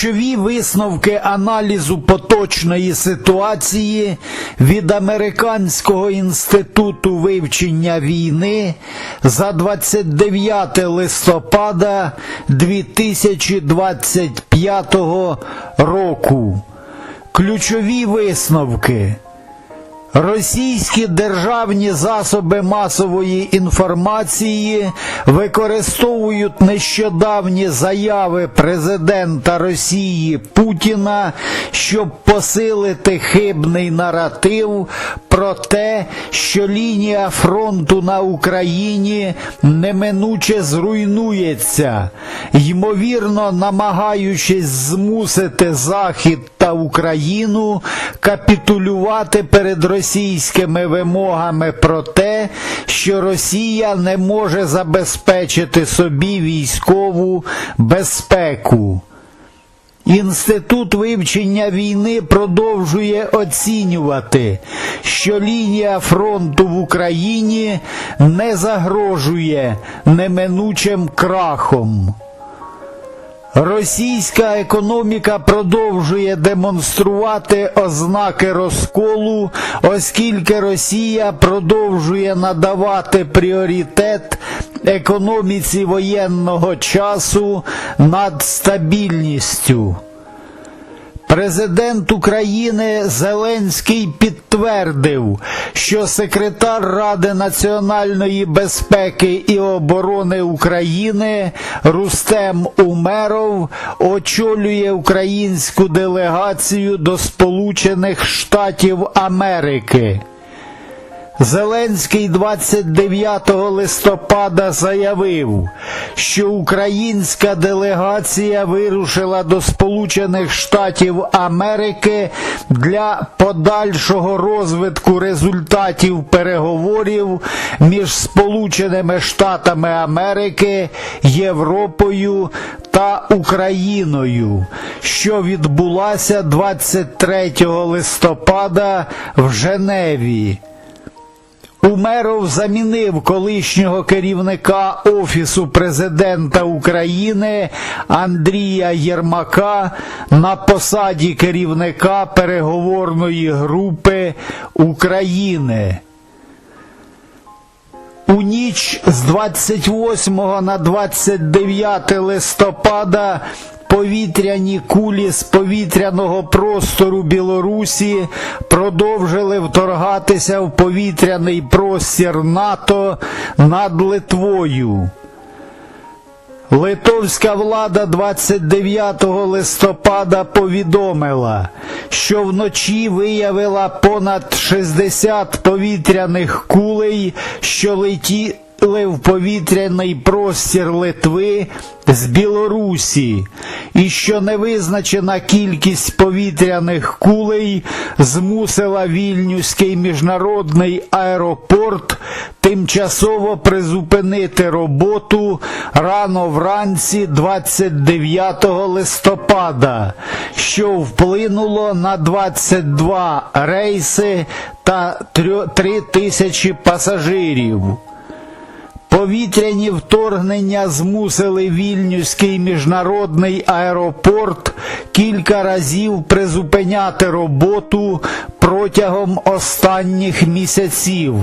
Ключові висновки аналізу поточної ситуації від Американського інституту вивчення війни за 29 листопада 2025 року. Ключові висновки. Російські державні засоби масової інформації використовують нещодавні заяви президента Росії Путіна, щоб посилити хибний наратив про те, що лінія фронту на Україні неминуче зруйнується, ймовірно намагаючись змусити Захід та Україну капітулювати перед російськими вимогами про те, що Росія не може забезпечити собі військову безпеку. Інститут вивчення війни продовжує оцінювати, що лінія фронту в Україні не загрожує неминучим крахом. Російська економіка продовжує демонструвати ознаки розколу, оскільки Росія продовжує надавати пріоритет економіці воєнного часу над стабільністю. Президент України Зеленський підтвердив, що секретар Ради національної безпеки і оборони України Рустем Умеров очолює українську делегацію до Сполучених Штатів Америки. Зеленський 29 листопада заявив, що українська делегація вирушила до Сполучених Штатів Америки для подальшого розвитку результатів переговорів між Сполученими Штатами Америки, Європою та Україною, що відбулася 23 листопада в Женеві. Умеров замінив колишнього керівника Офісу президента України Андрія Єрмака на посаді керівника переговорної групи України. У ніч з 28 на 29 листопада повітряні кулі з повітряного простору Білорусі продовжили вторгатися в повітряний простір НАТО над Литвою. Литовська влада 29 листопада повідомила, що вночі виявила понад 60 повітряних кулей, що летіли в повітряний простір Литви з Білорусі, і що невизначена кількість повітряних кулей змусила Вільнюський міжнародний аеропорт тимчасово призупинити роботу рано вранці 29 листопада, що вплинуло на 22 рейси та 3 тисячі пасажирів. Повітряні вторгнення змусили Вільнюський міжнародний аеропорт кілька разів призупиняти роботу протягом останніх місяців.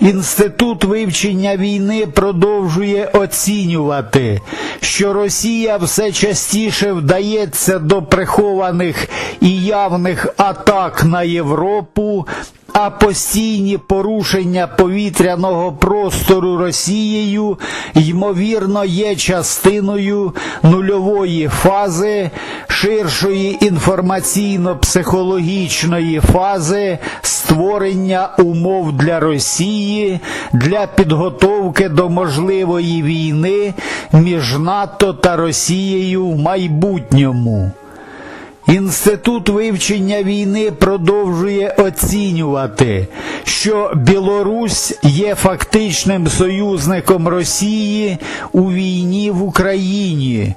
Інститут вивчення війни продовжує оцінювати, що Росія все частіше вдається до прихованих і явних атак на Європу, а постійні порушення повітряного простору Росією ймовірно є частиною нульової фази ширшої інформаційно-психологічної фази створення умов для Росії для підготовки до можливої війни між НАТО та Росією в майбутньому. Інститут вивчення війни продовжує оцінювати, що Білорусь є фактичним союзником Росії у війні в Україні.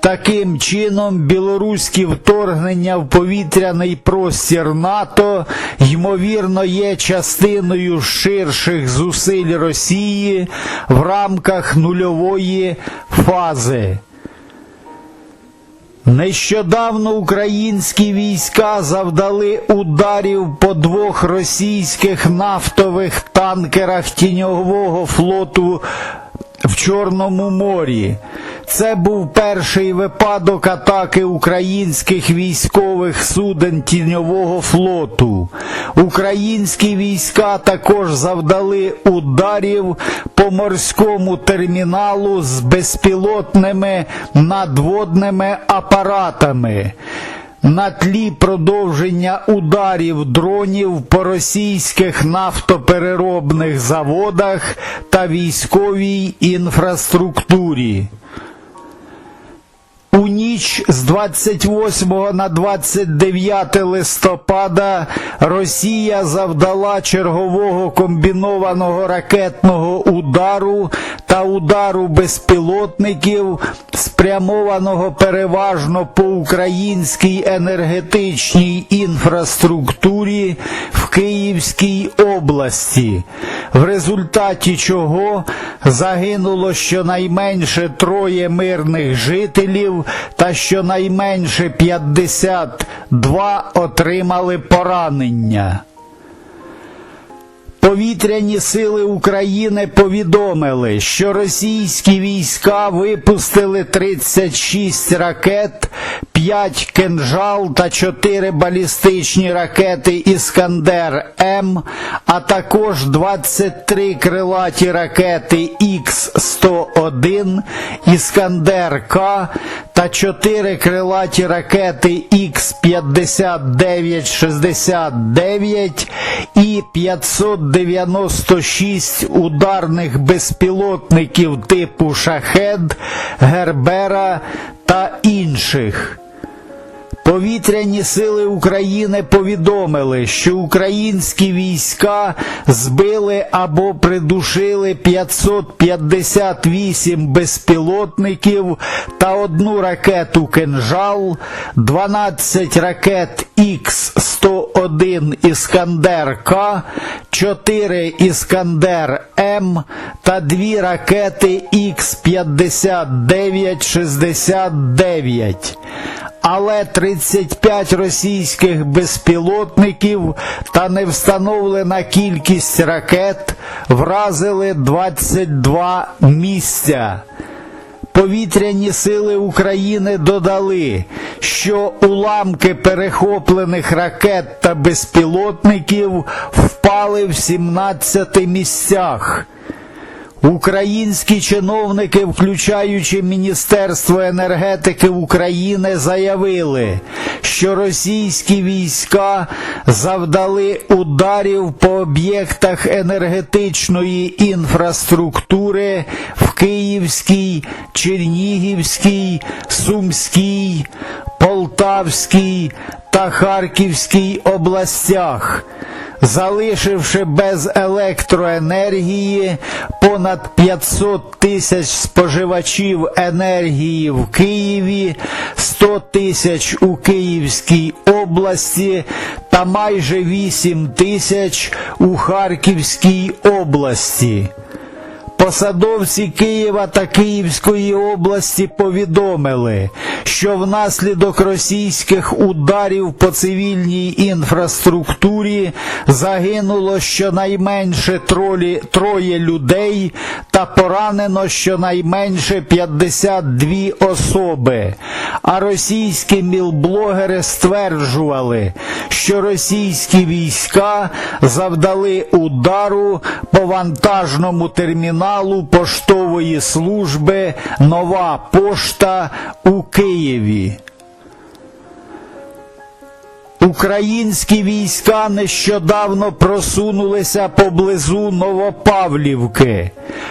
Таким чином, білоруські вторгнення в повітряний простір НАТО ймовірно є частиною ширших зусиль Росії в рамках нульової фази. Нещодавно українські війська завдали ударів по двох російських нафтових танкерах тіньового флоту в Чорному морі. Це був перший випадок атаки українських військових суден тіньового флоту. Українські війська також завдали ударів по морському терміналу з безпілотними надводними апаратами. На тлі продовження ударів дронів по російських нафтопереробних заводах та військовій інфраструктурі. У ніч з 28 на 29 листопада Росія завдала чергового комбінованого ракетного удару та удару безпілотників, спрямованого переважно по українській енергетичній інфраструктурі в Київській області, в результаті чого загинуло щонайменше троє мирних жителів та щонайменше 52 отримали поранення. Повітряні сили України повідомили, що російські війська випустили 36 ракет, 5 кинжал та 4 балістичні ракети Іскандер М, а також 23 крилаті ракети Х-101, Іскандер К та 4 крилаті ракети Х-59-69 і 596 ударних безпілотників типу Шахед, Гербера та інших. Повітряні сили України повідомили, що українські війська збили або придушили 558 безпілотників та одну ракету «Кинжал», 12 ракет Х-101 «Іскандер К», 4 «Іскандер М» та дві ракети Х-59-69 але 35 російських безпілотників та невстановлена кількість ракет вразили 22 місця. Повітряні сили України додали, що уламки перехоплених ракет та безпілотників впали в 17 місцях. Українські чиновники, включаючи Міністерство енергетики України, заявили, що російські війська завдали ударів по об'єктах енергетичної інфраструктури в Київській, Чернігівській, Сумській, Полтавській та Харківській областях залишивши без електроенергії понад 500 тисяч споживачів енергії в Києві, 100 тисяч у Київській області та майже 8 тисяч у Харківській області. Посадовці Києва та Київської області повідомили, що внаслідок російських ударів по цивільній інфраструктурі загинуло щонайменше тролі, троє людей та поранено щонайменше 52 особи. А російські мілблогери стверджували, що російські війська завдали удару по вантажному терміналу поштової служби Нова пошта у Києві. Українські війська нещодавно просунулися поблизу Новопавлівки.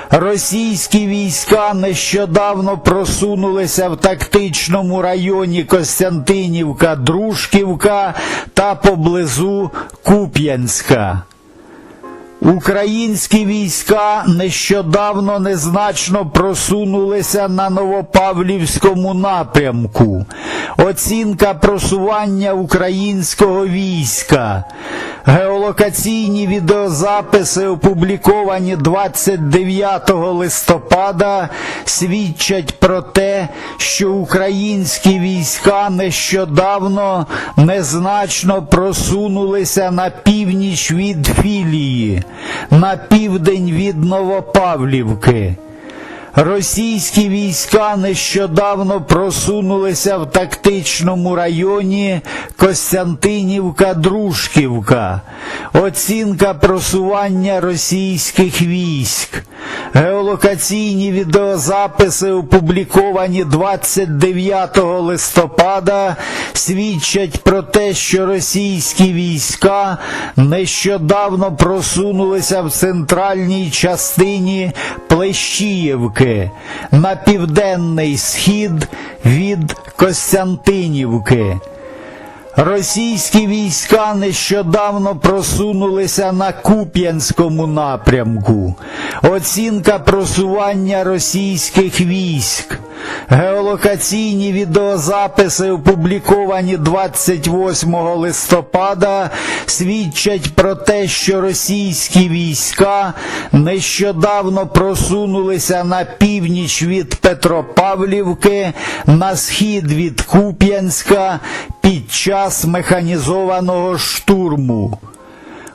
Російські війська нещодавно просунулися в тактичному районі Костянтинівка, Дружківка та поблизу Куп'янська. Українські війська нещодавно незначно просунулися на Новопавлівському напрямку. Оцінка просування українського війська. Геолокаційні відеозаписи, опубліковані 29 листопада, свідчать про те, що українські війська нещодавно незначно просунулися на північ від Філії, на південь від Новопавлівки. Російські війська нещодавно просунулися в тактичному районі Костянтинівка-Дружківка. Оцінка просування російських військ. Геолокаційні відеозаписи, опубліковані 29 листопада, свідчать про те, що російські війська нещодавно просунулися в центральній частині Плещіївки на південний схід від Костянтинівки. Російські війська нещодавно просунулися на Куп'янському напрямку. Оцінка просування російських військ. Геолокаційні відеозаписи, опубліковані 28 листопада, свідчать про те, що російські війська нещодавно просунулися на північ від Петропавлівки, на схід від Куп'янська під час механізованого штурму.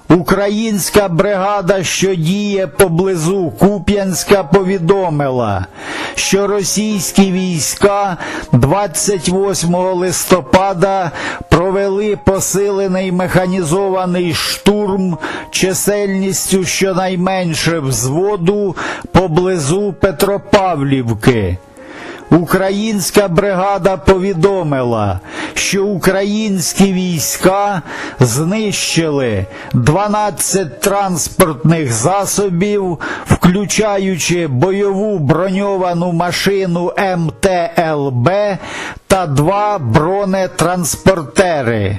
Українська бригада, що діє поблизу Куп'янська, повідомила, що російські війська 28 листопада провели посилений механізований штурм чисельністю щонайменше взводу поблизу Петропавлівки. Українська бригада повідомила, що українські війська знищили 12 транспортних засобів, включаючи бойову броньовану машину МТЛБ та два бронетранспортери.